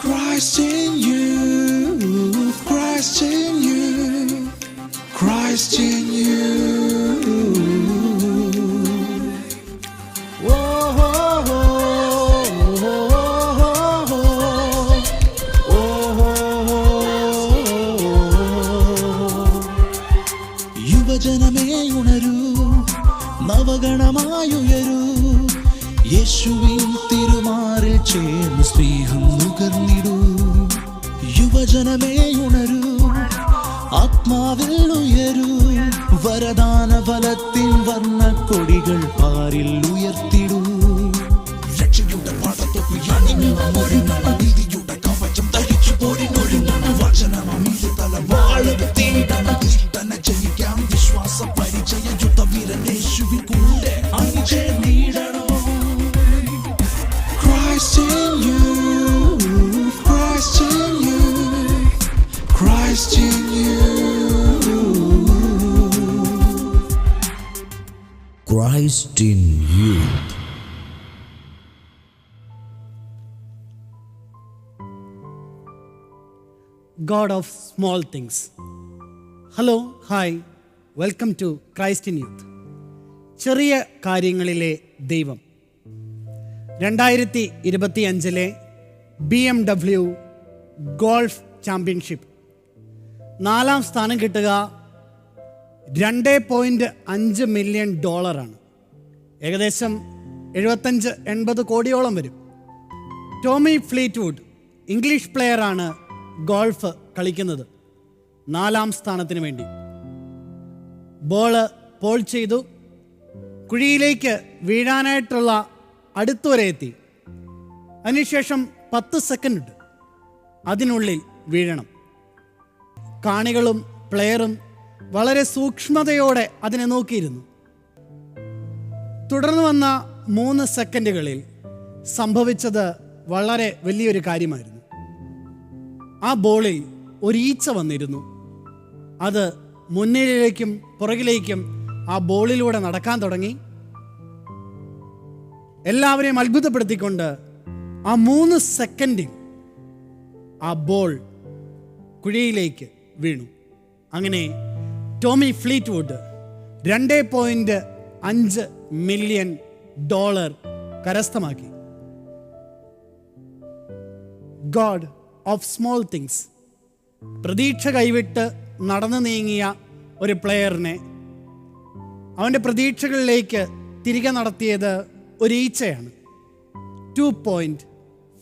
Christ in you, Christ in you, ചേർന്ന് സ്നേഹം നുകർന്നിടൂ. യുവജനമേ ഉണരൂ. ആത്മാവിൽ ഉയരൂ. വരദാന ഫലത്തിൻ വർണ കൊടികൾ പാരിൽ ഉയർത്തിടൂ. രക്ഷയുടെ പാടത്തൊക്കെ അണിഞ്ഞു നമ്മൊരുങ്ങണം നീതിയുടെ കവചം ധരിച്ചു പോരിനൊരുങ്ങണം വചനമീതി തല വാഴെടുത്തിടണം God of small things hello hi welcome to Christ in youth ചെറിയ കാര്യങ്ങളിലെ ദൈവം. രണ്ടായിരത്തി ഇരുപത്തി അഞ്ചിലെ B M W golf championship. നാലാം സ്ഥാനം കിട്ടുക രണ്ട് പോയിന്റ് അഞ്ച് മില്യൺ ഡോളറാണ്. ഏകദേശം എഴുപത്തഞ്ച് എൺപത് കോടിയോളം വരും. ടോമി ഫ്ലീറ്റ്വുഡ് ഇംഗ്ലീഷ് പ്ലെയറാണ് ഗോൾഫ് കളിക്കുന്നത് നാലാം സ്ഥാനത്തിന് വേണ്ടി. ബോൾ പോൾ ചെയ്തു. കുഴിയിലേക്ക് വീഴാനായിട്ടുള്ള അടുത്തുവരെ എത്തി. അതിനുശേഷം പത്ത് സെക്കൻഡ് ഉണ്ട്. അതിനുള്ളിൽ വീഴണം. കാണികളും പ്ലെയറും വളരെ സൂക്ഷ്മതയോടെ അതിനെ നോക്കിയിരുന്നു. തുടർന്ന് വന്ന മൂന്ന് സെക്കൻഡുകളിൽ സംഭവിച്ചത് വളരെ വലിയൊരു കാര്യമായിരുന്നു. ആ ബോളിൽ ഒരു വന്നിരുന്നു. അത് മുന്നിലേക്കും പുറകിലേക്കും ആ ബോളിലൂടെ നടക്കാൻ തുടങ്ങി. എല്ലാവരെയും അത്ഭുതപ്പെടുത്തിക്കൊണ്ട് ആ മൂന്ന് സെക്കൻഡിൽ ആ ബോൾ കുഴിയിലേക്ക് വീണു. അങ്ങനെ ടോമി ഫ്ലീറ്റ്വുഡ് രണ്ട് പോയിന്റ് അഞ്ച് മില്യൺ ഡോളർ കരസ്ഥമാക്കി. ഗോഡ് ഓഫ് സ്മോൾ തിങ്സ് പ്രതീക്ഷ കൈവിട്ട് നടന്നു നീങ്ങിയ ഒരു പ്ലെയറിനെ അവന്റെ പ്രതീക്ഷകളിലേക്ക് തിരികെ നടത്തിയത് ഒരു ഈച്ചയാണ്. Two point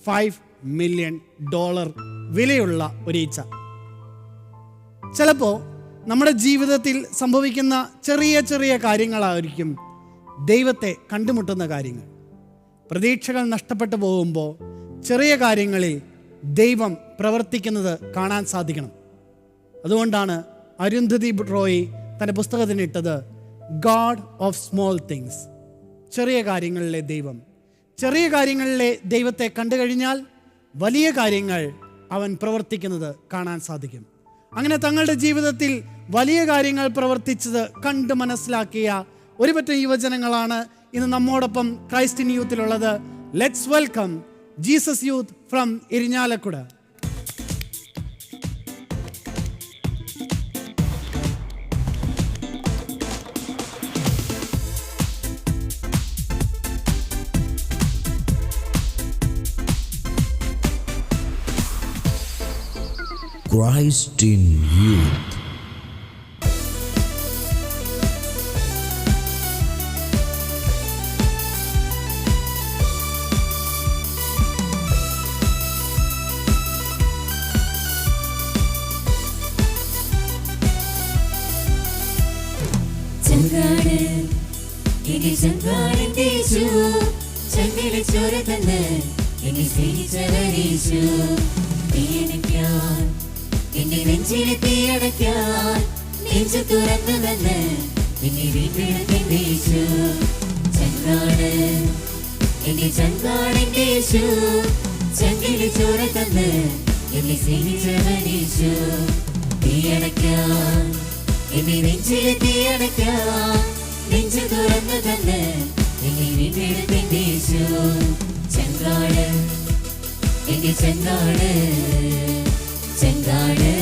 five million dollar വിലയുള്ള ഒരു ഈച്ച. ചിലപ്പോൾ നമ്മുടെ ജീവിതത്തിൽ സംഭവിക്കുന്ന ചെറിയ ചെറിയ കാര്യങ്ങളായിരിക്കും ദൈവത്തെ കണ്ടുമുട്ടുന്ന കാര്യങ്ങൾ. പ്രതീക്ഷകൾ നഷ്ടപ്പെട്ടു പോകുമ്പോൾ ചെറിയ കാര്യങ്ങളിൽ ദൈവം പ്രവർത്തിക്കുന്നത് കാണാൻ സാധിക്കണം. അതുകൊണ്ടാണ് അരുന്ധതി റോയ് തന്റെ പുസ്തകത്തിനിട്ടത് ഗാഡ് ഓഫ് സ്മോൾ തിങ്സ് ചെറിയ കാര്യങ്ങളിലെ ദൈവം. ചെറിയ കാര്യങ്ങളിലെ ദൈവത്തെ കണ്ടു കഴിഞ്ഞാൽ വലിയ കാര്യങ്ങൾ അവൻ പ്രവർത്തിക്കുന്നത് കാണാൻ സാധിക്കും. അങ്ങനെ തങ്ങളുടെ ജീവിതത്തിൽ വലിയ കാര്യങ്ങൾ പ്രവർത്തിച്ചത് കണ്ട് മനസ്സിലാക്കിയ ഒരു പറ്റം യുവജനങ്ങളാണ് ഇന്ന് നമ്മോടൊപ്പം Christ in യൂത്തിലുള്ളത് let's welcome Jesus youth from Irinjalakuda Christ in you. നെഞ്ചിലെ തീയടയ്ക്കാൻ നെഞ്ചു തുറന്നു തന്ന് എന്നെ വീണ്ടെടുത്തിന്റെ യേശു ചെങ്കാട് എന്റെ ചെങ്കാടിന്റെ യേശു. ചെങ്കിലെ ചോര തന്ന് എന്നെ സ്നേഹിച്ചവരീശു തീയടയ്ക്കാൻ എന്നെ നെഞ്ചിലെ തീയണയ്ക്കാം നെഞ്ചു തുറന്നു തന്ന് എന്നെ വീട്ടിടത്തിന്റെ യേശു ചെങ്കാട് എന്റെ ചെങ്കാട്. ചെങ്കാട്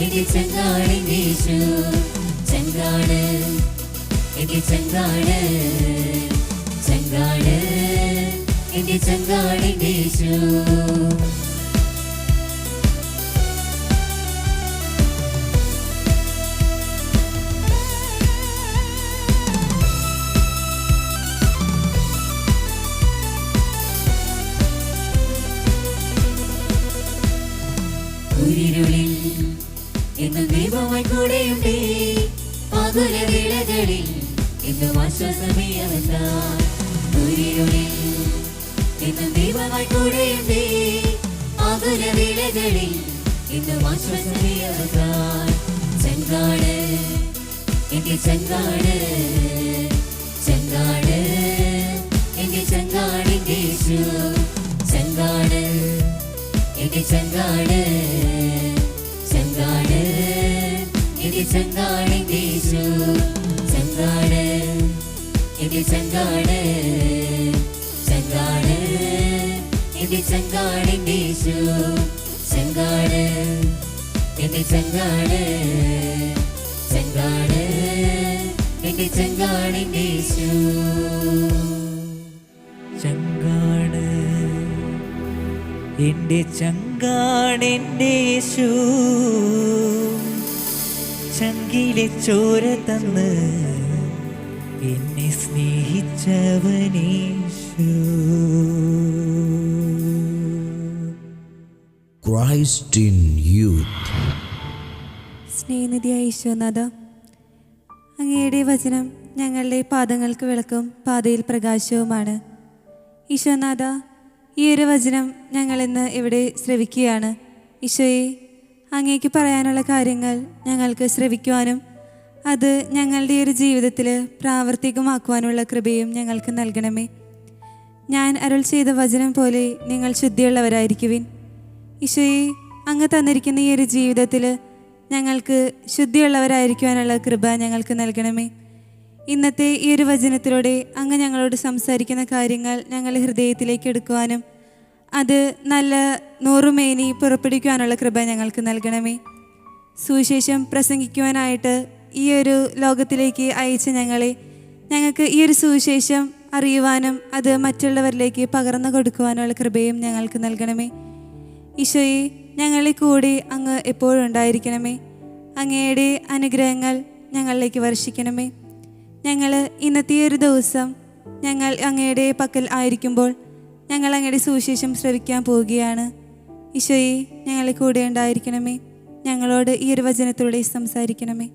എന്റെ ചെങ്കാട് യേശു. ചെങ്കാട് എന്റെ ചെങ്കാട്. ചെങ്കാട് എന്റെ ചെങ്കാട് യേശു. ദീപമായി കൂടെയുണ്ടേ ആകുല വേളകളിൽ എന്നും ആശ്വാസമേ അവന്താ ഉയിരിരുളിൽ എന്നും ദീപമായി കൂടെയുണ്ടേ ആകുല വേളകളിൽ എന്നും ആശ്വാസമേ അവന്താ ചെങ്കാട് എന്റെ ചെങ്കാട് ചെങ്കാട് എന്റെ ചെങ്കാടിന്റെ യേശു. ചെങ്കാട് എന്റെ ചെങ്കാട്. എന്റെ ചെങ്കാടിന്റെ യേശു ചെങ്കാട് എന്റെ ചെങ്കാട്. ചെങ്കാട് എന്റെ ചെങ്കാടിന്റെ യേശു ചെങ്കാട് എന്റെ ചെങ്കാട്. ചെങ്കാട് എന്റെ ചെങ്കാടിന്റെ യേശു ചങ്കാണ് എന്റെ ചങ്കാണെന്റെ യേശു ചങ്കിലെ ചോര തന്ന് എന്നെ സ്നേഹിച്ചവനേശു. ക്രൈസ്റ്റ് ഇൻ യൂത്ത് സ്നേഹനിധിയായ ഈശോനാഥ അങ്ങയുടെ വചനം ഞങ്ങളുടെ പാദങ്ങൾക്ക് വിളക്കും പാതയിൽ പ്രകാശവുമാണ്. ഈശോനാഥ ഈ ഒരു വചനം ഞങ്ങളിന്ന് ഇവിടെ ശ്രവിക്കുകയാണ്. ഈശോയെ അങ്ങേക്ക് പറയാനുള്ള കാര്യങ്ങൾ ഞങ്ങൾക്ക് ശ്രവിക്കുവാനും അത് ഞങ്ങളുടെ ഒരു ജീവിതത്തിൽ പ്രാവർത്തികമാക്കുവാനുള്ള കൃപയും ഞങ്ങൾക്ക് നൽകണമേ. ഞാൻ അരുൾ ചെയ്ത വചനം പോലെ നിങ്ങൾ ശുദ്ധിയുള്ളവരായിരിക്കുവിൻ. ഈശോയെ അങ്ങ് തന്നിരിക്കുന്ന ഈ ഒരു ജീവിതത്തിൽ ഞങ്ങൾക്ക് ശുദ്ധിയുള്ളവരായിരിക്കുവാനുള്ള കൃപ ഞങ്ങൾക്ക് നൽകണമേ. ഇന്നത്തെ ഈ ഒരു വചനത്തിലൂടെ അങ്ങ് ഞങ്ങളോട് സംസാരിക്കുന്ന കാര്യങ്ങൾ ഞങ്ങളുടെ ഹൃദയത്തിലേക്ക് എടുക്കുവാനും അത് നല്ല നൂറുമേനി പുറപ്പെടുവിക്കുവാനുള്ള കൃപ ഞങ്ങൾക്ക് നൽകണമേ. സുവിശേഷം പ്രസംഗിക്കുവാനായിട്ട് ഈ ഒരു ലോകത്തിലേക്ക് അയച്ച ഞങ്ങളെ ഞങ്ങൾക്ക് ഈ ഒരു സുവിശേഷം അറിയുവാനും അത് മറ്റുള്ളവരിലേക്ക് പകർന്നു കൊടുക്കുവാനുള്ള കൃപയും ഞങ്ങൾക്ക് നൽകണമേ. ഈശോയെ ഞങ്ങളെ കൂടി അങ്ങ് എപ്പോഴും ഉണ്ടായിരിക്കണമേ. അങ്ങയുടെ അനുഗ്രഹങ്ങൾ ഞങ്ങളിലേക്ക് വർഷിക്കണമേ. ഞങ്ങൾ ഇന്നത്തെ ഒരു ദിവസം ഞങ്ങൾ അങ്ങയുടെ പക്കൽ ആയിരിക്കുമ്പോൾ ഞങ്ങൾ അങ്ങയുടെ സുവിശേഷം ശ്രവിക്കാൻ പോവുകയാണ്. ഈശോയെ ഞങ്ങളെ കൂടെ ഉണ്ടായിരിക്കണമേ. ഞങ്ങളോട് ഈ ഒരു വചനത്തിലൂടെ സംസാരിക്കണമേ.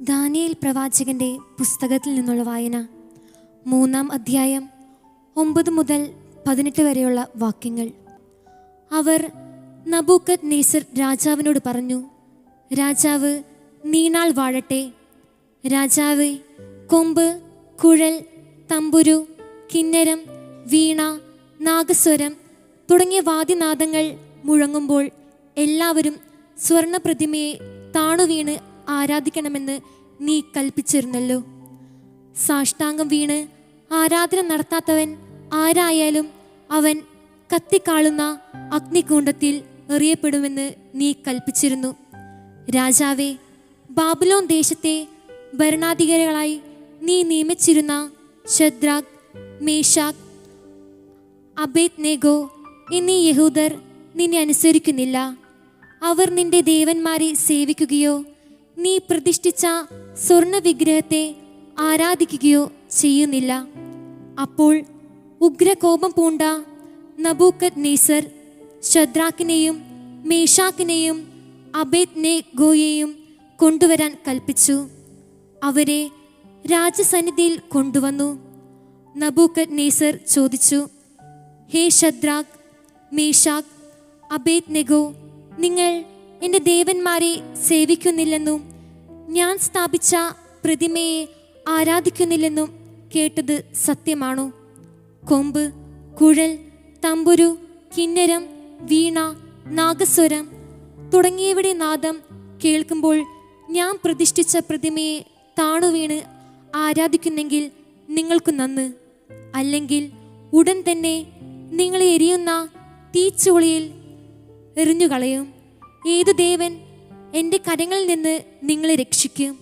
ദാനിയേൽ പ്രവാചകന്റെ പുസ്തകത്തിൽ നിന്നുള്ള വായന മൂന്നാം അധ്യായം ഒമ്പത് മുതൽ പതിനെട്ട് വരെയുള്ള വാക്യങ്ങൾ. അവർ നബൂക്കത് നേസർ രാജാവിനോട് പറഞ്ഞു രാജാവ് നീണാൾ വാഴട്ടെ. രാജാവ് കൊമ്പ് കുഴൽ തമ്പുരു കിന്നരം വീണ നാഗസ്വരം തുടങ്ങിയ വാദ്യനാദങ്ങൾ മുഴങ്ങുമ്പോൾ എല്ലാവരും സ്വർണ പ്രതിമയെ താണുവീണ് ആരാധിക്കണമെന്ന് നീ കൽപ്പിച്ചിരുന്നല്ലോ. സാഷ്ടാംഗം വീണ് ആരാധന നടത്താത്തവൻ ആരായാലും അവൻ കത്തിക്കാളുന്ന അഗ്നികൂണ്ടത്തിൽ എറിയപ്പെടുമെന്ന് നീ കൽപ്പിച്ചിരുന്നു. രാജാവേ ബാബുലോൺ ദേശത്തെ ഭരണാധികാരികളായി നീ നിയമിച്ചിരുന്ന ഷദ്രാഖ് മേഷാഖ് അബേത് നെഗോ എന്നീ യഹൂദർ നിന്നെ അനുസരിക്കുന്നില്ല. അവർ നിന്റെ ദേവന്മാരെ സേവിക്കുകയോ നീ പ്രതിഷ്ഠിച്ച സ്വർണ വിഗ്രഹത്തെ ആരാധിക്കുകയോ ചെയ്യുന്നില്ല. അപ്പോൾ ഉഗ്രകോപം പൂണ്ട നബൂക്കത് നേസർ ഷദ്രാക്കിനെയും മേഷാക്കിനെയും അബേത് നെഗോയെയും കൊണ്ടുവരാൻ കൽപ്പിച്ചു. അവരെ രാജസന്നിധിയിൽ കൊണ്ടുവന്നു. നബൂക്കത് നേസർ ചോദിച്ചു ഹേ ഷദ്രാഖ് മീഷാഖ് അബേത് നെഗോ നിങ്ങൾ എന്റെ ദേവന്മാരെ സേവിക്കുന്നില്ലെന്നും ഞാൻ സ്ഥാപിച്ച പ്രതിമയെ ആരാധിക്കുന്നില്ലെന്നും കേട്ടത് സത്യമാണോ? കൊമ്പ് കുഴൽ തമ്പുരു കിന്നരം വീണ നാഗസ്വരം തുടങ്ങിയവയുടെ നാദം കേൾക്കുമ്പോൾ ഞാൻ പ്രതിഷ്ഠിച്ച പ്രതിമയെ താണുവീണ് ആരാധിക്കുന്നെങ്കിൽ നിങ്ങൾക്ക് നന്ന്. അല്ലെങ്കിൽ ഉടൻ തന്നെ നിങ്ങളെ എരിയുന്ന തീച്ചുളിയിൽ എറിഞ്ഞുകളയും. ഏതു ദേവൻ എന്റെ കരങ്ങളിൽ നിന്ന് നിങ്ങളെ രക്ഷിക്കും.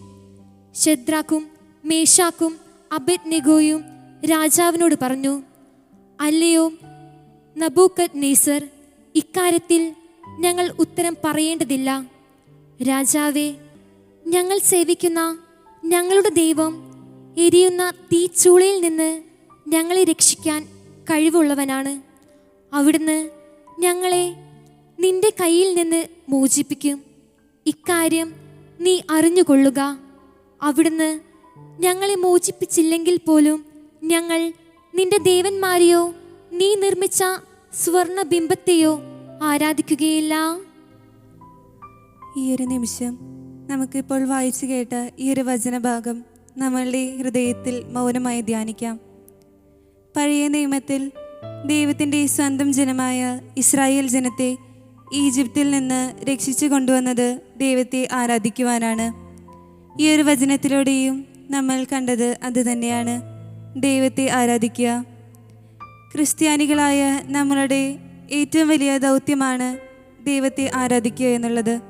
ഷദ്രാക്കും മേഷാക്കും അബെദ്നെഗോയും രാജാവിനോട് പറഞ്ഞു അല്ലയോ നബൂക്കത് നേസർ ഇക്കാര്യത്തിൽ ഞങ്ങൾ ഉത്തരം പറയേണ്ടതില്ല. രാജാവേ ഞങ്ങൾ സേവിക്കുന്ന ഞങ്ങളുടെ ദൈവം എരിയുന്ന തീച്ചൂളയിൽ നിന്ന് ഞങ്ങളെ രക്ഷിക്കാൻ കഴിവുള്ളവനാണ്. അവിടുന്ന് ഞങ്ങളെ നിന്റെ കയ്യിൽ നിന്ന് മോചിപ്പിക്കും. ഇക്കാര്യം നീ അറിഞ്ഞുകൊള്ളുക. അവിടുന്ന് ഞങ്ങളെ മോചിപ്പിച്ചില്ലെങ്കിൽ പോലും ഞങ്ങൾ നിന്റെ ദേവന്മാരെയോ നീ നിർമ്മിച്ച സ്വർണ ബിംബത്തെയോ ആരാധിക്കുകയില്ല. ഈ ഒരു നിമിഷം നമുക്കിപ്പോൾ വായിച്ചു കേട്ട ഈ ഒരു വചനഭാഗം നമ്മളുടെ ഹൃദയത്തിൽ മൗനമായി ധ്യാനിക്കാം. പഴയ നിയമത്തിൽ ദൈവത്തിന്റെ സ്വന്തം ജനമായ ഇസ്രായേൽ ജനത്തെ ഈജിപ്തിൽ നിന്ന് രക്ഷിച്ചു കൊണ്ടുവന്നത് ദൈവത്തെ ആരാധിക്കുവാനാണ്. ഈ ഒരു വചനത്തിലൂടെയും നമ്മൾ കണ്ടത് അതുതന്നെയാണ് ദൈവത്തെ ആരാധിക്കുക. ക്രിസ്ത്യാനികളായ നമ്മളുടെ ഏറ്റവും വലിയ ദൗത്യമാണ് ദൈവത്തെ ആരാധിക്കുക എന്നുള്ളത്.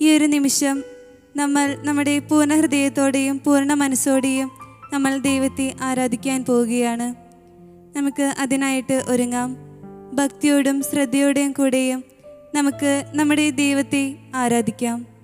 ഈ ഒരു നിമിഷം നമ്മൾ നമ്മുടെ പൂർണ ഹൃദയത്തോടെയും പൂർണ മനസ്സോടെയും നമ്മൾ ദൈവത്തെ ആരാധിക്കാൻ പോവുകയാണ്. നമുക്ക് അതിനായിട്ട് ഒരുങ്ങാം. ഭക്തിയോടും ശ്രദ്ധയോടെയും കൂടെയും നമുക്ക് നമ്മുടെ ദൈവത്തെ ആരാധിക്കാം.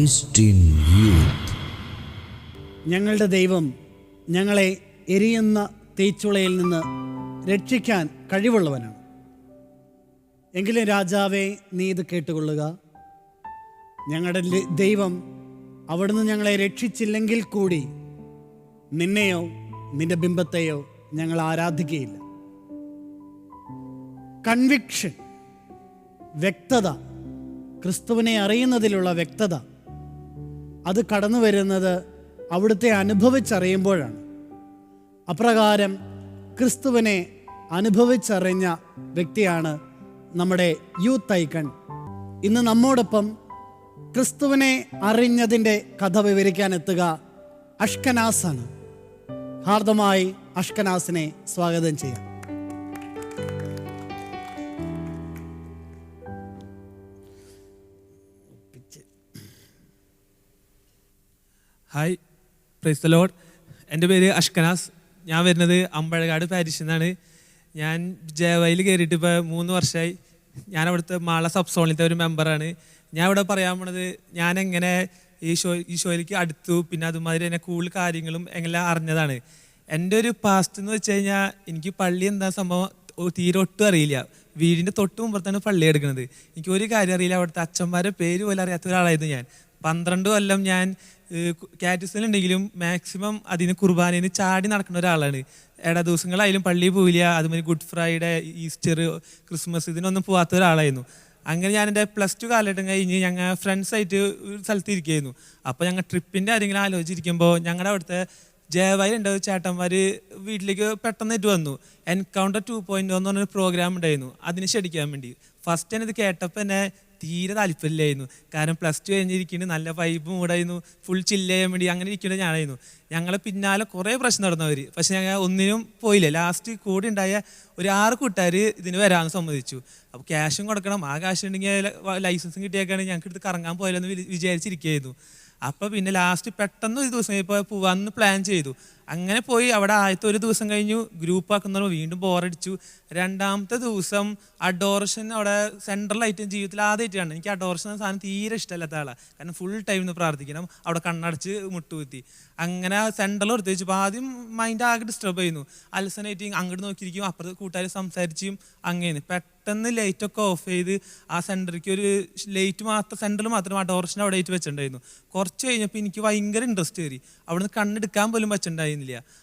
ക്രൈസ്റ്റ് ഇൻ ഞങ്ങളുടെ ദൈവം ഞങ്ങളെ എരിയുന്ന തീച്ചുളയിൽ നിന്ന് രക്ഷിക്കാൻ കഴിവുള്ളവനാണ്. എങ്കിലും രാജാവേ നീ ഇത് കേട്ടുകൊള്ളുക. ഞങ്ങളുടെ ദൈവം അവിടുന്ന് ഞങ്ങളെ രക്ഷിച്ചില്ലെങ്കിൽ കൂടി നിന്നെയോ നിന്റെ ബിംബത്തെയോ ഞങ്ങൾ ആരാധിക്കുകയില്ല. കൺവിക്ഷൻ വ്യക്തത ക്രിസ്തുവിനെ അറിയുന്നതിലുള്ള വ്യക്തത അത് കടന്നു വരുന്നത് അവിടുത്തെ അനുഭവിച്ചറിയുമ്പോഴാണ്. അപ്രകാരം ക്രിസ്തുവിനെ അനുഭവിച്ചറിഞ്ഞ വ്യക്തിയാണ് നമ്മുടെ യൂത്ത് ഐക്കൺ ഇന്ന് നമ്മോടൊപ്പം ക്രിസ്തുവിനെ അറിഞ്ഞതിന്റെ കഥ വിവരിക്കാൻ എത്തുക അഷ്കനാസാണ്. ഹാർദമായി അഷ്കനാസിനെ സ്വാഗതം ചെയ്യാം. ഹായ് പ്രൈസ് ലോഡ് എന്റെ പേര് അഷ്കനാസ്. ഞാൻ വരുന്നത് അമ്പഴകാട് പാരിഷിൽ നിന്നാണ്. ഞാൻ ജയവയിൽ കയറിയിട്ട് ഇപ്പോൾ മൂന്ന് വർഷമായി ഞാൻ അവിടുത്തെ മാള സബ് സോണിലത്തെ ഒരു മെമ്പറാണ് ഞാൻ ഇവിടെ പറയാൻ പോണത് ഞാൻ എങ്ങനെ ഈ ഷോ ഈ ഷോയിലേക്ക് അടുത്തു. പിന്നെ അതുമാതിരി എന്നെ കൂടുതൽ കാര്യങ്ങളും എങ്ങനെ അറിഞ്ഞതാണ്. എന്റെ ഒരു പാസ്റ്റ് എന്ന് വെച്ച് കഴിഞ്ഞാൽ എനിക്ക് പള്ളി എന്താ സംഭവം തീരെ ഒട്ടും അറിയില്ല. വീടിന്റെ തൊട്ട് മുമ്പത്താണ് പള്ളി എടുക്കുന്നത് എനിക്ക് ഒരു കാര്യം അറിയില്ല. അവിടുത്തെ അച്ഛന്മാരെ പേര് പോലും അറിയാത്ത ഒരാളായിരുന്നു ഞാൻ. പന്ത്രണ്ട് കൊല്ലം ഞാൻ കാറ്റസിലുണ്ടെങ്കിലും മാക്സിമം അതിന് കുർബാനയിൽ ചാടി നടക്കുന്ന ഒരാളാണ്. ഇട ദിവസങ്ങളായാലും പള്ളിയിൽ പോവില്ല. അതുമാതിരി ഗുഡ് ഫ്രൈഡേ ഈസ്റ്റർ ക്രിസ്മസ് ഇതിനൊന്നും പോകാത്ത ഒരാളായിരുന്നു. അങ്ങനെ ഞാൻ എന്റെ പ്ലസ് ടു കാലഘട്ടം കഴിഞ്ഞ് ഞങ്ങൾ ഫ്രണ്ട്സായിട്ട് ഒരു സ്ഥലത്ത് ഇരിക്കുകയായിരുന്നു അപ്പോൾ ഞങ്ങൾ ട്രിപ്പിന്റെ ആരെങ്കിലും ആലോചിച്ചിരിക്കുമ്പോൾ ഞങ്ങളുടെ അവിടുത്തെ ജയവായി ഉണ്ട് ചേട്ടന്മാർ വീട്ടിലേക്ക് പെട്ടെന്നായിട്ട് വന്നു. എൻകൗണ്ടർ ടു പോയിന്റ് എന്ന് പറഞ്ഞൊരു പ്രോഗ്രാം ഉണ്ടായിരുന്നു. അതിന് ക്ഷണിക്കാൻ വേണ്ടി. ഫസ്റ്റ് ഇത് കേട്ടപ്പോൾ എന്നെ തീരെ താല്പര്യമില്ലായിരുന്നു. കാരണം പ്ലസ് ടു കഴിഞ്ഞിരിക്കുന്നത് നല്ല വൈബ് മൂടായിരുന്നു ഫുൾ ചില്ല് ചെയ്യാൻ വേണ്ടി അങ്ങനെ ഇരിക്കുന്നത് ഞാനായിരുന്നു. ഞങ്ങളെ പിന്നാലെ കുറേ പ്രശ്നം നടന്നവർ പക്ഷെ ഞങ്ങൾ ഒന്നിനും പോയില്ല. ലാസ്റ്റ് കൂടെ ഉണ്ടായ ഒരു ആറ് കൂട്ടുകാർ ഇതിന് വരാൻ സമ്മതിച്ചു. അപ്പോൾ ക്യാഷും കൊടുക്കണം. ആ ക്യാഷ് ഉണ്ടെങ്കിൽ ലൈസൻസും കിട്ടിയേക്കാണ്. ഞങ്ങൾക്ക് എടുത്ത് കറങ്ങാൻ പോയാലെന്ന് വിചാരിച്ചിരിക്കുകയായിരുന്നു. അപ്പോൾ പിന്നെ ലാസ്റ്റ് പെട്ടെന്ന് ഒരു ദിവസം ഇപ്പോൾ പോവാന്ന് പ്ലാൻ ചെയ്തു. അങ്ങനെ പോയി. അവിടെ ആദ്യത്തെ ഒരു ദിവസം കഴിഞ്ഞു. ഗ്രൂപ്പ് ആക്കുന്ന വീണ്ടും ബോറടിച്ചു രണ്ടാമത്തെ ദിവസം അഡോർഷൻ അവിടെ സെൻട്രൽ ആയിട്ട് ജീവിതത്തിൽ ആദ്യമായിട്ടാണ്. എനിക്ക് അഡോർഷൻ സാധനം തീരെ ഇഷ്ടമല്ലാത്ത ആളാണ് കാരണം ഫുൾ ടൈം നിന്ന് പ്രാർത്ഥിക്കണം. അവിടെ കണ്ണടച്ച് മുട്ടുകുത്തി. അങ്ങനെ സെൻട്രൽ എടുത്ത് വെച്ചപ്പോൾ ആദ്യം മൈൻഡ് ആകെ ഡിസ്റ്റർബ് ചെയ്യുന്നു അലസനായിട്ട് അങ്ങോട്ട് നോക്കിയിരിക്കും. അപ്പുറത്ത് കൂട്ടുകാർ സംസാരിച്ചും അങ്ങനെ പെട്ടെന്ന് ലൈറ്റൊക്കെ ഓഫ് ചെയ്ത് ആ സെന്ററിക്ക് ഒരു ലൈറ്റ് മാത്രം സെന്ററിൽ മാത്രം അഡോർഷൻ അവിടെ ആയിട്ട് വെച്ചിട്ടുണ്ടായിരുന്നു. കുറച്ച് കഴിഞ്ഞപ്പോൾ എനിക്ക് ഭയങ്കര ഇൻട്രസ്റ്റ് കയറി. അവിടുന്ന് കണ്ണെടുക്കാൻ പോലും പറ്റുന്നുണ്ടായിരുന്നില്ല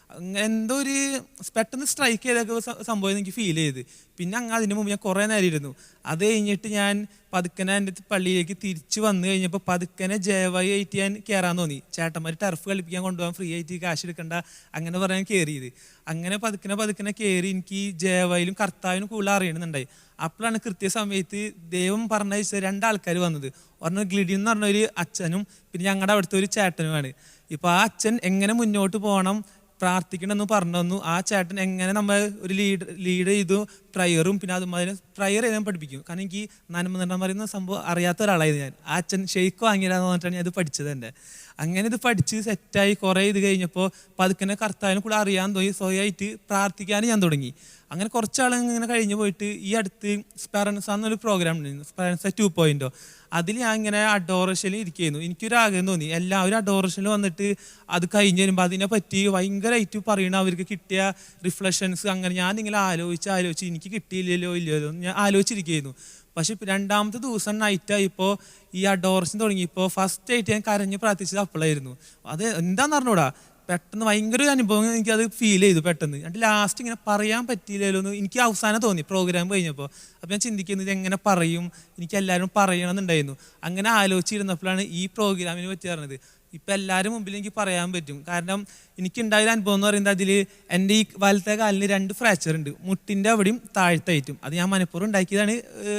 അങ്ങനെ എന്തോ ഒരു പെട്ടെന്ന് സ്ട്രൈക്ക് ചെയ്തൊക്കെ സംഭവം എനിക്ക് ഫീൽ ചെയ്ത്. പിന്നെ അങ്ങ് അതിന് മുമ്പ് ഞാൻ കുറേ നേരം ഇരുന്നു. അത് കഴിഞ്ഞിട്ട് ഞാൻ പതുക്കനെ എന്റെ പള്ളിയിലേക്ക് തിരിച്ചു വന്നു കഴിഞ്ഞപ്പോൾ പതുക്കനെ ജയവായി ആയിട്ട് ഞാൻ കയറാൻ തോന്നി. ചേട്ടന്മാർ ടർഫ് കളിപ്പിക്കാൻ കൊണ്ടുപോകാൻ ഫ്രീ ആയിട്ട് കാശ് എടുക്കണ്ട. അങ്ങനെ പറയാൻ കയറിയത് അങ്ങനെ പതുക്കനെ പതുക്കനെ കയറി എനിക്ക് ജയവായിലും കർത്താവിനും കൂടുതൽ അറിയണമെന്നുണ്ടായി. അപ്പോഴാണ് കൃത്യസമയത്ത് ദൈവം പറഞ്ഞ രണ്ടാൾക്കാർ വന്നത്. ഒരെണ്ണം ഗ്ലിഡിയെന്ന് പറഞ്ഞ ഒരു അച്ഛനും പിന്നെ ഞങ്ങളുടെ അവിടുത്തെ ഒരു ചേട്ടനുമാണ്. ഇപ്പോൾ ആ അച്ഛൻ എങ്ങനെ മുന്നോട്ട് പോകണം പ്രാർത്ഥിക്കണമെന്ന് പറഞ്ഞു തന്നു ആ ചേട്ടൻ എങ്ങനെ നമ്മൾ ഒരു ലീഡ് ലീഡ് ചെയ്തു പ്രയറും പിന്നെ അതുമാതിരി പ്രയർ ചെയ്യാൻ പഠിപ്പിക്കും. കാരണം എനിക്ക് നന്മ നന്മ പറയുന്ന സംഭവം അറിയാത്ത ഒരാളായിരുന്നു ഞാൻ. ആ അച്ഛൻ ഷെയ്ക്ക് വാങ്ങിയതാന്ന് പറഞ്ഞിട്ടാണ് ഞാൻ ഇത് പഠിച്ചത് എന്റെ. അങ്ങനെ ഇത് പഠിച്ച് സെറ്റായി കുറേ ഇത് കഴിഞ്ഞപ്പോൾ പതുക്കനെ കർത്താവിനെ കൂടെ അറിയാൻ തോന്നി സ്വയമായിട്ട് പ്രാർത്ഥിക്കാൻ ഞാൻ തുടങ്ങി. അങ്ങനെ കുറച്ചാൾ ഇങ്ങനെ കഴിഞ്ഞ് പോയിട്ട് ഈ അടുത്ത് സ്പെറൻസ എന്നൊരു പ്രോഗ്രാം ഉണ്ടായിരുന്നു സ്പെറൻസ ടു പോയിന്റോ അതിൽ ഞാൻ ഇങ്ങനെ അഡോറേഷനിൽ ഇരിക്കുന്നു. എനിക്കൊരു ആഗ്രഹം തോന്നി. എല്ലാവരും അഡോറേഷനിൽ വന്നിട്ട് അത് കഴിഞ്ഞ് വരുമ്പോൾ അതിനെ പറ്റി ഭയങ്കരമായിട്ട് പറയണ അവർക്ക് കിട്ടിയ റിഫ്ലക്ഷൻസ് അങ്ങനെ ഞാൻ ഇങ്ങനെ ആലോചിച്ച് ആലോചിച്ച് എനിക്ക് കിട്ടിയില്ലല്ലോ ഇല്ലല്ലോ ഞാൻ ആലോചിച്ചിരിക്കുകയായിരുന്നു പക്ഷെ രണ്ടാമത്തെ ദിവസം നൈറ്റ് ആയിപ്പോ ഈ അഡോറേഷൻ തുടങ്ങിയപ്പോൾ ഫസ്റ്റ് ആയിട്ട് ഞാൻ കരഞ്ഞ് പ്രാർത്ഥിച്ചത് അപ്പോഴായിരുന്നു അത് എന്താന്ന് പറഞ്ഞൂടാ പെട്ടെന്ന് ഭയങ്കര ഒരു അനുഭവം എനിക്കത് ഫീൽ ചെയ്തു പെട്ടെന്ന്. എന്നിട്ട് ലാസ്റ്റ് ഇങ്ങനെ പറയാൻ പറ്റിയില്ലല്ലോ എന്ന് എനിക്ക് അവസാനം തോന്നി പ്രോഗ്രാം കഴിഞ്ഞപ്പോൾ അപ്പോൾ ഞാൻ ചിന്തിക്കുന്നത് എങ്ങനെ പറയും? എനിക്ക് എല്ലാവരും പറയണമെന്നുണ്ടായിരുന്നു. അങ്ങനെ ആലോചിച്ചിരുന്നപ്പോഴാണ് ഈ പ്രോഗ്രാമിനെ പറ്റി പറഞ്ഞത് ഇപ്പം എല്ലാവരും മുമ്പിൽ എനിക്ക് പറയാൻ പറ്റും. കാരണം എനിക്കുണ്ടായ ഒരു അനുഭവം എന്ന് പറയുന്നത് അതിൽ എന്റെ ഈ വലത്തെ കാലിന് രണ്ട് ഫ്രാക്ചർ ഉണ്ട്. മുട്ടിന്റെ അവിടെയും താഴ്ത്തായിട്ടും. അത് ഞാൻ മനഃപൂർവം ഉണ്ടാക്കിയതാണ്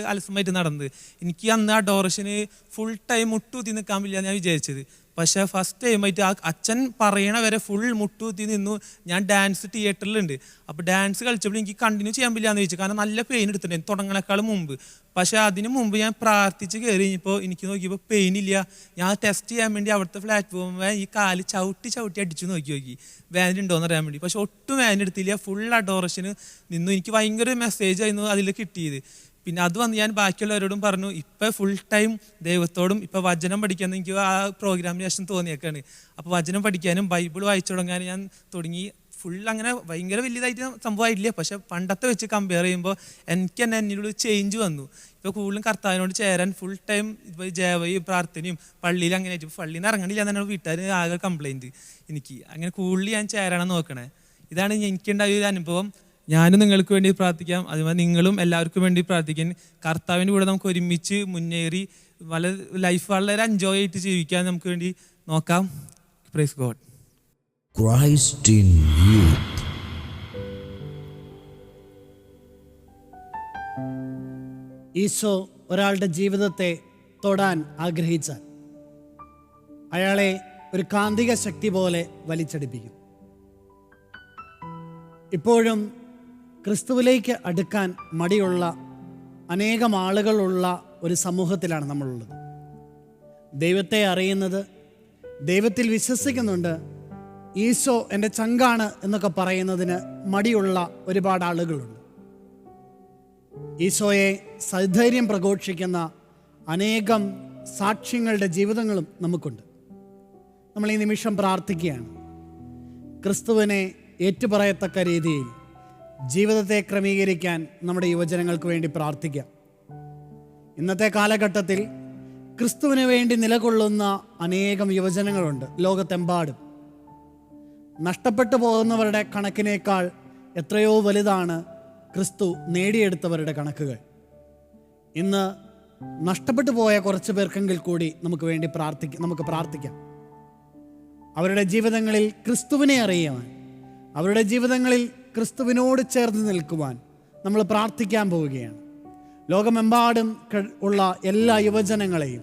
അലസമായിട്ട് നടന്നത്. എനിക്ക് അന്ന് ആ ഡോറേഷന് ഫുൾ ടൈം മുട്ടുത്തി നിൽക്കാൻ പറ്റില്ല ഞാൻ വിചാരിച്ചത്. പക്ഷേ ഫസ്റ്റ് ടൈമായിട്ട് ആ അച്ഛൻ പറയണ വരെ ഫുൾ മുട്ടുകുത്തി നിന്നു. ഞാൻ ഡാൻസ് തിയേറ്ററിലുണ്ട് അപ്പോൾ ഡാൻസ് കളിച്ചപ്പോൾ എനിക്ക് കണ്ടിന്യൂ ചെയ്യാൻ പറ്റില്ല എന്ന് ചോദിച്ചു. കാരണം നല്ല പെയിൻ എടുത്തിട്ടുണ്ട് തുടങ്ങണേക്കാളും മുമ്പ്. പക്ഷേ അതിന് മുമ്പ് ഞാൻ പ്രാർത്ഥിച്ച് കയറി കഴിഞ്ഞപ്പോൾ എനിക്ക് നോക്കിയപ്പോൾ പെയിൻ ഇല്ല. ഞാൻ ടെസ്റ്റ് ചെയ്യാൻ വേണ്ടി അവിടുത്തെ പ്ലാറ്റ്ഫോമിൽ ഈ കാൽ ചവിട്ടി ചവിട്ടി അടിച്ചു നോക്കി നോക്കി. വേദന ഉണ്ടോ എന്ന് അറിയാൻ വേണ്ടി. പക്ഷെ ഒട്ടും വേദന എടുത്തില്ല. ഫുൾ അഡോറേഷന് നിന്നു. എനിക്ക് ഭയങ്കര മെസ്സേജ് ആയിരുന്നു അതിൽ കിട്ടിയത്. പിന്നെ അത് വന്ന് ഞാൻ ബാക്കിയുള്ളവരോടും പറഞ്ഞു ഇപ്പം ഫുൾ ടൈം ദൈവത്തോടും ഇപ്പം വചനം പഠിക്കാൻ എനിക്ക് ആ പ്രോഗ്രാമിന് ശേഷം തോന്നിയേക്കാണ്. അപ്പോൾ വചനം പഠിക്കാനും ബൈബിൾ വായിച്ചു തുടങ്ങാനും ഞാൻ തുടങ്ങി. ഫുൾ അങ്ങനെ ഭയങ്കര വലിയതായിട്ട് സംഭവമായിട്ടില്ല. പക്ഷെ പണ്ടത്തെ വെച്ച് കമ്പയർ ചെയ്യുമ്പോൾ എനിക്ക് തന്നെ എന്നോട് ചേഞ്ച് വന്നു. ഇപ്പോൾ കൂടുതലും കർത്താവിനോട് ചേരാൻ ഫുൾ ടൈം ഇപ്പോൾ ജേവയും പ്രാർത്ഥനയും പള്ളിയിൽ അങ്ങനെ ആയിട്ട്. പള്ളിയിൽ നിന്ന് ഇറങ്ങണില്ല എന്നാണ് വീട്ടുകാർ ആകെ കംപ്ലൈന്റ് എനിക്ക്. അങ്ങനെ കൂടുതൽ ഞാൻ ചേരാനാണ് നോക്കണേ. ഇതാണ് എനിക്കുണ്ടായ ഒരു അനുഭവം. ഞാനും നിങ്ങൾക്ക് വേണ്ടി പ്രാർത്ഥിക്കാം. അതുപോലെ നിങ്ങളും എല്ലാവർക്കും വേണ്ടി പ്രാർത്ഥിക്കാൻ. കർത്താവിന്റെ കൂടെ നമുക്ക് ഒരുമിച്ച് മുന്നേറി വളരെ ലൈഫ് വളരെ എൻജോയ് ആയിട്ട് ജീവിക്കാൻ നമുക്ക് വേണ്ടി നോക്കാം. Praise God Christ in youth Isho ഒരാളുടെ ജീവിതത്തെ തൊടാൻ ആഗ്രഹിച്ചാൽ അയാളെ ഒരു കാന്തിക ശക്തി പോലെ വലിച്ചടിപ്പിക്കും. ഇപ്പോഴും ക്രിസ്തുവിലേക്ക് അടുക്കാൻ മടിയുള്ള അനേകം ആളുകളുള്ള ഒരു സമൂഹത്തിലാണ് നമ്മളുള്ളത്. ദൈവത്തെ അറിയുന്നത് ദൈവത്തിൽ വിശ്വസിക്കുന്നുണ്ട് ഈശോ എന്റെ ചങ്കാണ് എന്നൊക്കെ പറയുന്നതിന് മടിയുള്ള ഒരുപാട് ആളുകളുണ്ട്. ഈശോയെ സധൈര്യം പ്രഘോഷിക്കുന്ന അനേകം സാക്ഷ്യങ്ങളുടെ ജീവിതങ്ങളും നമുക്കുണ്ട്. നമ്മൾ ഈ നിമിഷം പ്രാർത്ഥിക്കുകയാണ്. ക്രിസ്തുവിനെ ഏറ്റുപറയത്തക്ക രീതിയിൽ ജീവിതത്തെ ക്രമീകരിക്കാൻ നമ്മുടെ യുവജനങ്ങൾക്ക് വേണ്ടി പ്രാർത്ഥിക്കാം. ഇന്നത്തെ കാലഘട്ടത്തിൽ ക്രിസ്തുവിന് വേണ്ടി നിലകൊള്ളുന്ന അനേകം യുവജനങ്ങളുണ്ട് ലോകത്തെമ്പാടും. നഷ്ടപ്പെട്ടു പോകുന്നവരുടെ കണക്കിനേക്കാൾ എത്രയോ വലുതാണ് ക്രിസ്തു നേടിയെടുത്തവരുടെ കണക്കുകൾ. ഇന്ന് നഷ്ടപ്പെട്ടു പോയ കുറച്ച് പേർക്കെങ്കിൽ കൂടി നമുക്ക് വേണ്ടി പ്രാർത്ഥിക്കാം നമുക്ക് പ്രാർത്ഥിക്കാം. അവരുടെ ജീവിതങ്ങളിൽ ക്രിസ്തുവിനെ അറിയുവാൻ അവരുടെ ജീവിതങ്ങളിൽ ക്രിസ്തുവിനോട് ചേർന്ന് നിൽക്കുവാൻ നമ്മൾ പ്രാർത്ഥിക്കാൻ പോവുകയാണ്. ലോകമെമ്പാടും ഉള്ള എല്ലാ യുവജനങ്ങളെയും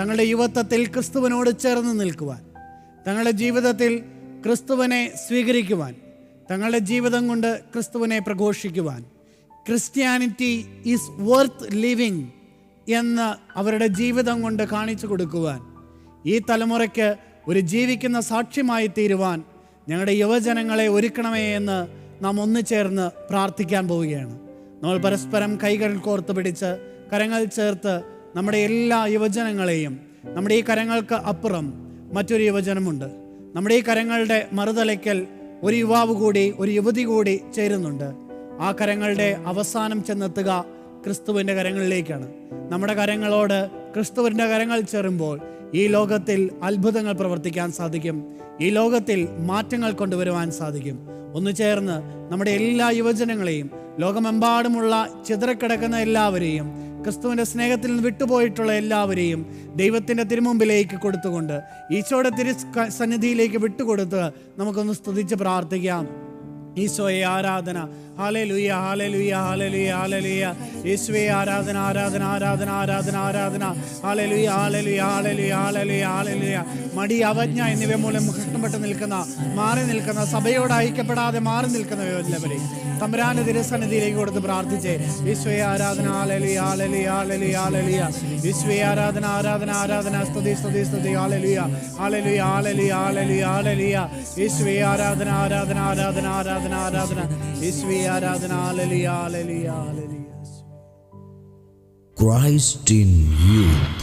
തങ്ങളുടെ യുവത്വത്തിൽ ക്രിസ്തുവിനോട് ചേർന്ന് നിൽക്കുവാൻ തങ്ങളുടെ ജീവിതത്തിൽ ക്രിസ്തുവിനെ സ്വീകരിക്കുവാൻ തങ്ങളുടെ ജീവിതം കൊണ്ട് ക്രിസ്തുവിനെ പ്രഘോഷിക്കുവാൻ ക്രിസ്ത്യാനിറ്റി ഈസ് വർത്ത് ലിവിങ് എന്ന് അവരുടെ ജീവിതം കൊണ്ട് കാണിച്ചു കൊടുക്കുവാൻ ഈ തലമുറയ്ക്ക് ഒരു ജീവിക്കുന്ന സാക്ഷ്യമായി തീരുവാൻ ഞങ്ങളുടെ യുവജനങ്ങളെ ഒരുക്കണമേ എന്ന് നാം ഒന്നു ചേർന്ന് പ്രാർത്ഥിക്കാൻ പോവുകയാണ്. നമ്മൾ പരസ്പരം കൈകൾ കോർത്ത് പിടിച്ച് കരങ്ങൾ ചേർത്ത് നമ്മുടെ എല്ലാ യുവജനങ്ങളെയും നമ്മുടെ ഈ കരങ്ങൾക്ക് അപ്പുറം മറ്റൊരു യുവജനമുണ്ട്. നമ്മുടെ ഈ കരങ്ങളുടെ മറുതലയ്ക്കൽ ഒരു യുവാവ് കൂടി ഒരു യുവതി കൂടി ചേരുന്നുണ്ട്. ആ കരങ്ങളുടെ അവസാനം ചെന്നെത്തുക ക്രിസ്തുവിന്റെ കരങ്ങളിലേക്കാണ്. നമ്മുടെ കരങ്ങളോട് ക്രിസ്തുവിന്റെ കരങ്ങൾ ചേരുമ്പോൾ ഈ ലോകത്തിൽ അത്ഭുതങ്ങൾ പ്രവർത്തിക്കാൻ സാധിക്കും. ഈ ലോകത്തിൽ മാറ്റങ്ങൾ കൊണ്ടുവരുവാൻ സാധിക്കും. ഒന്നു ചേർന്ന് നമ്മുടെ എല്ലാ യുവജനങ്ങളെയും ലോകമെമ്പാടുമുള്ള ചിതറക്കിടക്കുന്ന എല്ലാവരെയും ക്രിസ്തുവിന്റെ സ്നേഹത്തിൽ നിന്ന് വിട്ടുപോയിട്ടുള്ള എല്ലാവരെയും ദൈവത്തിന്റെ തിരുമുമ്പിലേക്ക് കൊടുത്തുകൊണ്ട് ഈശോയുടെ തിരു സന്നിധിയിലേക്ക് വിട്ടുകൊടുത്ത് നമുക്കൊന്ന് സ്തുതിച്ച് പ്രാർത്ഥിക്കാം. ഈശോയെ ആരാധന ഹാലേ ലുയ്യ ഹാലേ ലുയ്യ ഹാലേ ലുയ്യ യേശുവെ ആരാധന ആരാധന ആരാധന ആരാധന ആരാധന ഹാലേ ലുയ്യ ഹാലേ ലുയ്യ ഹാലേ ലുയ്യ ഹാലേ ലുയ്യ ഹാലേ മടി അവജ്ഞ എന്നിവ മൂലം കഷ്ടപ്പെട്ട് നിൽക്കുന്ന മാറി നിൽക്കുന്ന സഭയോട് ഐക്യപ്പെടാതെ മാറി നിൽക്കുന്ന എല്ലാവരെയും. തമ്പുരാന്റെ തിരസന്നിധിയിലേക്ക് കൊടുത്ത് പ്രാർത്ഥിച്ചേ. ഈശോയെ ആരാധന ഹാലേ ലുയ്യ ഹാലേ ലുയ്യ ഈശോയെ ആരാധന ആരാധന ആരാധന സ്തുതി സ്തുതി സ്തുതി. ലുയ്യ ഹാലേ ലുയ്യ ഹാലേ ലുയ്യ യേശുവേ ആരാധന ആരാധന ആരാധന ആരാധന ആരാധന യേശുവേ ആരാധന Christ in youth.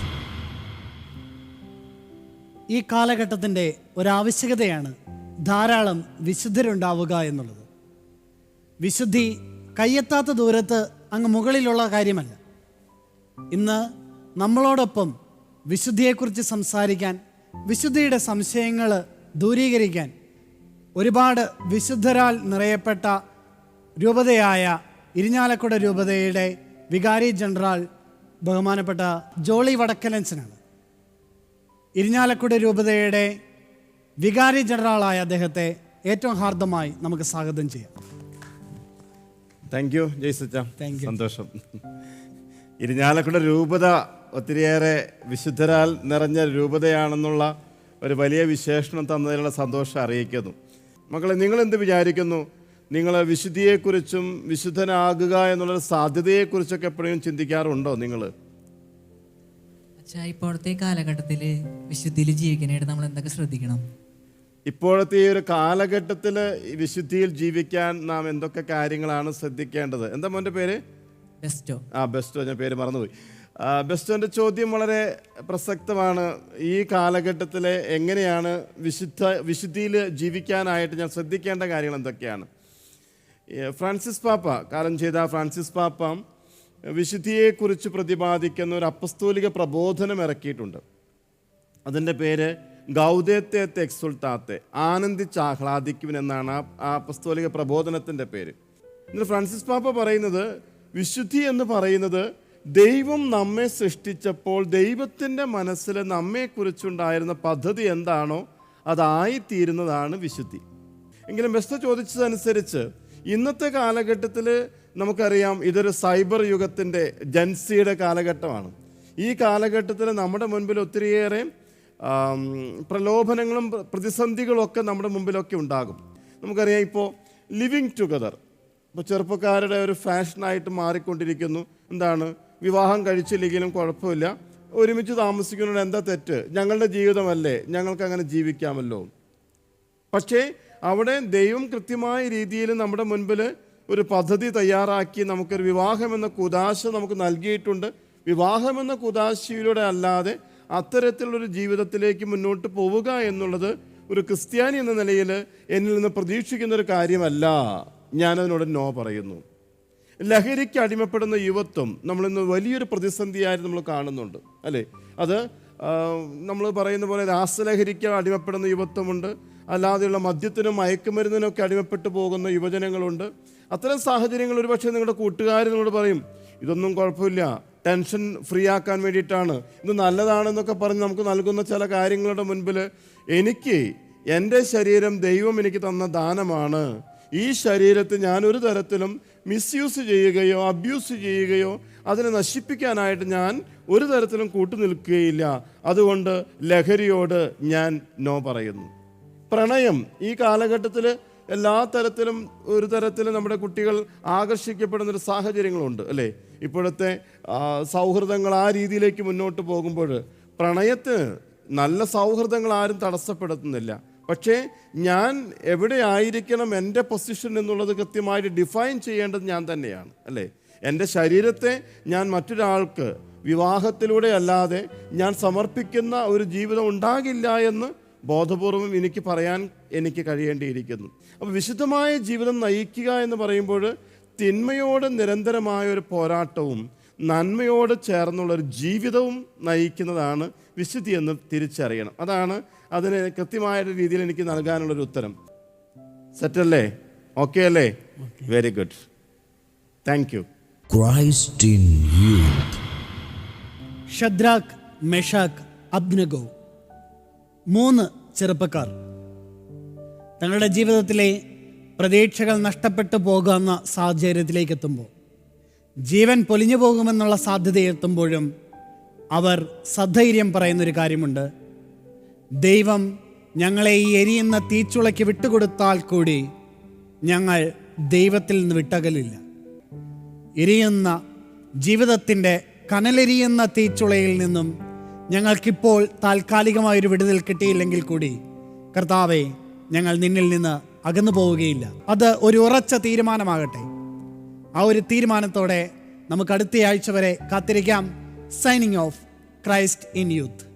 ഈ കാലഘട്ടത്തിന്റെ ഒരാവശ്യകതയാണ് ധാരാളം വിശുദ്ധരുണ്ടാവുക എന്നുള്ളത്. വിശുദ്ധി കയ്യെത്താത്ത ദൂരത്ത് അങ്ങ് മുകളിലുള്ള കാര്യമല്ല. ഇന്ന് നമ്മളോടൊപ്പം വിശുദ്ധിയെക്കുറിച്ച് സംസാരിക്കാൻ വിശുദ്ധിയുടെ സംശയങ്ങൾ ദൂരീകരിക്കാൻ ഒരുപാട് വിശുദ്ധരാൽ നിറയപ്പെട്ട രൂപതയായ ഇരിഞ്ഞാലക്കുട രൂപതയുടെ വികാരി ജനറൽ ബഹുമാനപ്പെട്ട ജോളി വടക്കലൻസനാണ്. ഇരിഞ്ഞാലക്കുട രൂപതയുടെ വികാരി ജനറലായ അദ്ദേഹത്തെ ഏറ്റവും ഹാർദമായി നമുക്ക് സ്വാഗതം ചെയ്യാം. താങ്ക് യു ജയ്സച്ച. സന്തോഷം. ഇരിഞ്ഞാലക്കുട രൂപത ഒത്തിരിയേറെ വിശുദ്ധരാൽ നിറഞ്ഞ രൂപതയാണെന്നുള്ള ഒരു വലിയ വിശേഷണം തന്നതിലുള്ള സന്തോഷം അറിയിക്കുന്നു. മക്കളെ നിങ്ങൾ എന്ത് വിചാരിക്കുന്നു? നിങ്ങൾ വിശുദ്ധിയെക്കുറിച്ചും വിശുദ്ധനാകുക എന്നുള്ള സാധ്യതയെക്കുറിച്ചൊക്കെ എപ്പോഴും ചിന്തിക്കാറുണ്ടോ നിങ്ങൾ? ഇപ്പോഴത്തെ കാലഘട്ടത്തിൽ വിശുദ്ധിയിൽ ജീവിക്കാനായിട്ട് നമ്മൾ എന്തൊക്കെ ശ്രദ്ധിക്കണം? ഇപ്പോഴത്തെ ഈ ഒരു കാലഘട്ടത്തിൽ വിശുദ്ധിയിൽ ജീവിക്കാൻ നാം എന്തൊക്കെ കാര്യങ്ങളാണ് ശ്രദ്ധിക്കേണ്ടത്? എന്താ മോന്റെ പേര്? ബെസ്റ്റോ. ആ ബെസ്റ്റോ ഞാൻ പേര് മറന്നുപോയി. ബെസ്റ്റോന്റെ ചോദ്യം വളരെ പ്രസക്തമാണ്. ഈ കാലഘട്ടത്തിൽ എങ്ങനെയാണ് വിശുദ്ധ വിശുദ്ധിയിൽ ജീവിക്കാനായിട്ട് ഞാൻ ശ്രദ്ധിക്കേണ്ട കാര്യങ്ങൾ എന്തൊക്കെയാണ്? ഫ്രാൻസിസ് പാപ്പ കാലം ചെയ്ത ഫ്രാൻസിസ് പാപ്പ വിശുദ്ധിയെക്കുറിച്ച് പ്രതിപാദിക്കുന്ന ഒരു അപ്പസ്തോലിക പ്രബോധനം ഇറക്കിയിട്ടുണ്ട്. അതിന്റെ പേര് ഗൗദേത്തെ തെക്സുൽത്താത്തെ ആനന്ദിച്ച് ആഹ്ലാദിക്കുവിൻ എന്നാണ് ആ അപ്പസ്തോലിക പ്രബോധനത്തിന്റെ പേര്. എന്നിട്ട് ഫ്രാൻസിസ് പാപ്പ പറയുന്നത് വിശുദ്ധി എന്ന് പറയുന്നത് ദൈവം നമ്മെ സൃഷ്ടിച്ചപ്പോൾ ദൈവത്തിന്റെ മനസ്സിൽ നമ്മെക്കുറിച്ചുണ്ടായിരുന്ന പദ്ധതി എന്താണോ അതായിത്തീരുന്നതാണ് വിശുദ്ധി. എങ്കിലും ബെസ്റ്റ് ചോദിച്ചതനുസരിച്ച് ഇന്നത്തെ കാലഘട്ടത്തിൽ നമുക്കറിയാം ഇതൊരു സൈബർ യുഗത്തിന്റെ ജൻസിയുടെ കാലഘട്ടമാണ്. ഈ കാലഘട്ടത്തിൽ നമ്മുടെ മുൻപിൽ ഒത്തിരിയേറെ പ്രലോഭനങ്ങളും പ്രതിസന്ധികളൊക്കെ നമ്മുടെ മുമ്പിലൊക്കെ ഉണ്ടാകും. നമുക്കറിയാം ഇപ്പോൾ ലിവിങ് ടുഗദർ ഇപ്പോൾ ചെറുപ്പക്കാരുടെ ഒരു ഫാഷനായിട്ട് മാറിക്കൊണ്ടിരിക്കുന്നു. എന്താണ്? വിവാഹം കഴിച്ചില്ലെങ്കിലും കുഴപ്പമില്ല. ഒരുമിച്ച് താമസിക്കുന്നതിന് എന്താ തെറ്റ്? ഞങ്ങളുടെ ജീവിതമല്ലേ? ഞങ്ങൾക്ക് അങ്ങനെ ജീവിക്കാമല്ലോ. പക്ഷേ അവിടെ ദൈവം കൃത്യമായ രീതിയിൽ നമ്മുടെ മുൻപിൽ ഒരു പദ്ധതി തയ്യാറാക്കി നമുക്കൊരു വിവാഹം എന്ന കുതാശ നമുക്ക് നൽകിയിട്ടുണ്ട്. വിവാഹമെന്ന കുതാശയിലൂടെ അല്ലാതെ അത്തരത്തിലുള്ളൊരു ജീവിതത്തിലേക്ക് മുന്നോട്ട് പോവുക എന്നുള്ളത് ഒരു ക്രിസ്ത്യാനി എന്ന നിലയിൽ എന്നിൽ നിന്ന് പ്രതീക്ഷിക്കുന്ന ഒരു കാര്യമല്ല. ഞാനതിനോട് നോ പറയുന്നു. ലഹരിക്ക് അടിമപ്പെടുന്ന യുവത്വം നമ്മളിന്ന് വലിയൊരു പ്രതിസന്ധിയായിട്ട് നമ്മൾ കാണുന്നുണ്ട്. അല്ലേ? അത് നമ്മൾ പറയുന്ന പോലെ രാസലഹരിക്ക് അടിമപ്പെടുന്ന യുവത്വമുണ്ട്. അല്ലാതെയുള്ള മദ്യത്തിനും മയക്കുമരുന്നിനൊക്കെ അടിമപ്പെട്ടു പോകുന്ന യുവജനങ്ങളുണ്ട്. അത്തരം സാഹചര്യങ്ങൾ ഒരുപക്ഷെ നിങ്ങളുടെ കൂട്ടുകാർ നിങ്ങളോട് പറയും ഇതൊന്നും കുഴപ്പമില്ല. ടെൻഷൻ ഫ്രീ ആക്കാൻ വേണ്ടിയിട്ടാണ്. ഇത് നല്ലതാണെന്നൊക്കെ പറഞ്ഞ് നമുക്ക് നൽകുന്ന ചില കാര്യങ്ങളുടെ മുൻപിൽ എനിക്ക് എന്റെ ശരീരം ദൈവം എനിക്ക് തന്ന ദാനമാണ്. ഈ ശരീരത്തെ ഞാൻ ഒരു തരത്തിലും മിസ്യൂസ് ചെയ്യുകയോ അബ്യൂസ് ചെയ്യുകയോ അതിനെ നശിപ്പിക്കാനായിട്ട് ഞാൻ ഒരു തരത്തിലും കൂട്ടുനിൽക്കുകയില്ല. അതുകൊണ്ട് ലഹരിയോട് ഞാൻ നോ പറയുന്നു. പ്രണയം ഈ കാലഘട്ടത്തിൽ എല്ലാ തരത്തിലും ഒരു തരത്തിലും നമ്മുടെ കുട്ടികൾ ആകർഷിക്കപ്പെടുന്ന ഒരു സാഹചര്യങ്ങളുണ്ട് അല്ലേ? ഇപ്പോഴത്തെ സൗഹൃദങ്ങൾ ആ രീതിയിലേക്ക് മുന്നോട്ട് പോകുമ്പോൾ പ്രണയത്തിന് നല്ല സൗഹൃദങ്ങൾ ആരും തടസ്സപ്പെടുത്തുന്നില്ല. പക്ഷേ ഞാൻ എവിടെ ആയിരിക്കണം എന്റെ പൊസിഷൻ എന്നുള്ളത് കൃത്യമായിട്ട് ഡിഫൈൻ ചെയ്യേണ്ടത് ഞാൻ തന്നെയാണ് അല്ലേ? എന്റെ ശരീരത്തെ ഞാൻ മറ്റൊരാൾക്ക് വിവാഹത്തിലൂടെ അല്ലാതെ ഞാൻ സമർപ്പിക്കുന്ന ഒരു ജീവിതം ഉണ്ടാകില്ല എന്ന് ബോധപൂർവം എനിക്ക് പറയാൻ എനിക്ക് കഴിയേണ്ടിയിരിക്കുന്നു. അപ്പോൾ വിശുദ്ധമായ ജീവിതം നയിക്കുക എന്ന് പറയുമ്പോൾ തിന്മയോട് നിരന്തരമായ ഒരു പോരാട്ടവും നന്മയോട് ചേർന്നുള്ള ഒരു ജീവിതവും നയിക്കുന്നതാണ് വിശുദ്ധി എന്ന് തിരിച്ചറിയണം. അതാണ് അതിന് കൃത്യമായ ഒരു രീതിയിൽ എനിക്ക് നൽകാനുള്ളൊരു ഉത്തരം. സെറ്റല്ലേ? ഓക്കെ അല്ലേ? Very good thank you Christ in you Shadrach Meshach Abednego. മൂന്ന് ചെറുപ്പക്കാർ. തങ്ങളുടെ ജീവിതത്തിലെ പ്രതീക്ഷകൾ നഷ്ടപ്പെട്ടു പോകുന്ന സാഹചര്യത്തിലേക്ക് എത്തുമ്പോൾ ജീവൻ പൊലിഞ്ഞു പോകുമെന്നുള്ള സാധ്യത എത്തുമ്പോഴും അവർ സധൈര്യം പറയുന്നൊരു കാര്യമുണ്ട്. ദൈവം ഞങ്ങളെ ഈ എരിയുന്ന തീച്ചുളയ്ക്ക് വിട്ടുകൊടുത്താൽ കൂടി ഞങ്ങൾ ദൈവത്തിൽ നിന്ന് വിട്ടകലില്ല. എരിയുന്ന ജീവിതത്തിന്റെ കനലെരിയുന്ന തീച്ചുളയിൽ നിന്നും ഞങ്ങൾക്കിപ്പോൾ താൽക്കാലികമായൊരു വിടുതൽ കിട്ടിയില്ലെങ്കിൽ കൂടി കർത്താവെ ഞങ്ങൾ നിന്നിൽ നിന്ന് അകന്നു പോവുകയില്ല. അത് ഒരു ഉറച്ച തീരുമാനമാകട്ടെ. ആ ഒരു തീരുമാനത്തോടെ നമുക്ക് അടുത്ത ആഴ്ച വരെ കാത്തിരിക്കാം. Signing off Christ in youth